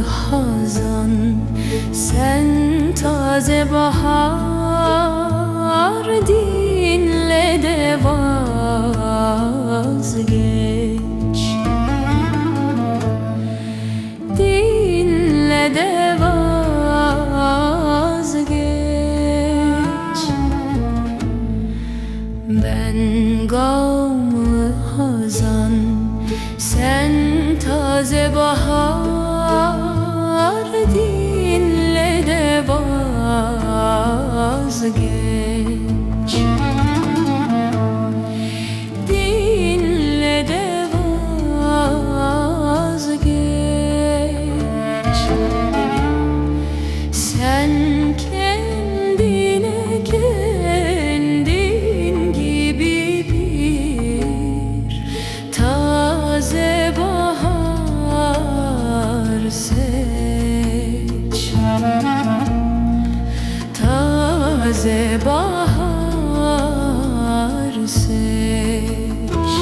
hazan Sen taze bahar Dinle de vazgeç. Dinle de vazgeç. Ben gamlı hazan Sen taze bahar vazgeç Dinle de vazgeç Sen kendine kendin gibi bir taze bahar seç Taze bahar seç.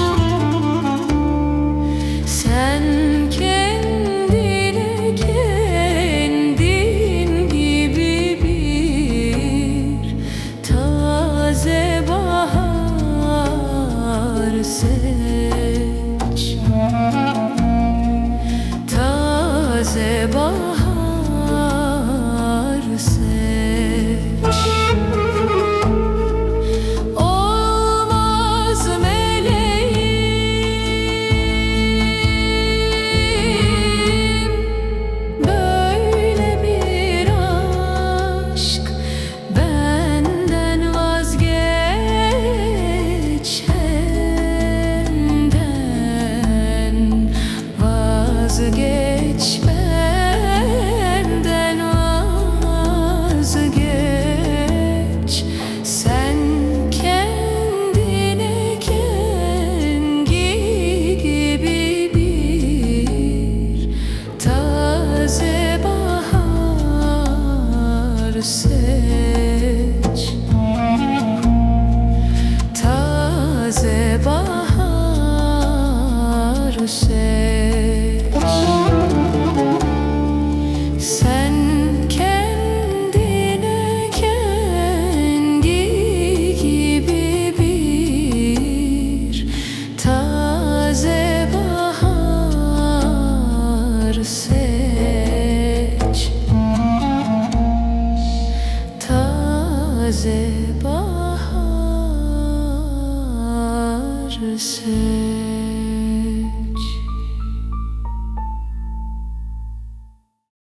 Sen kendine kendin gibi bir taze bahar seç. Taze bahar Taze bahar seç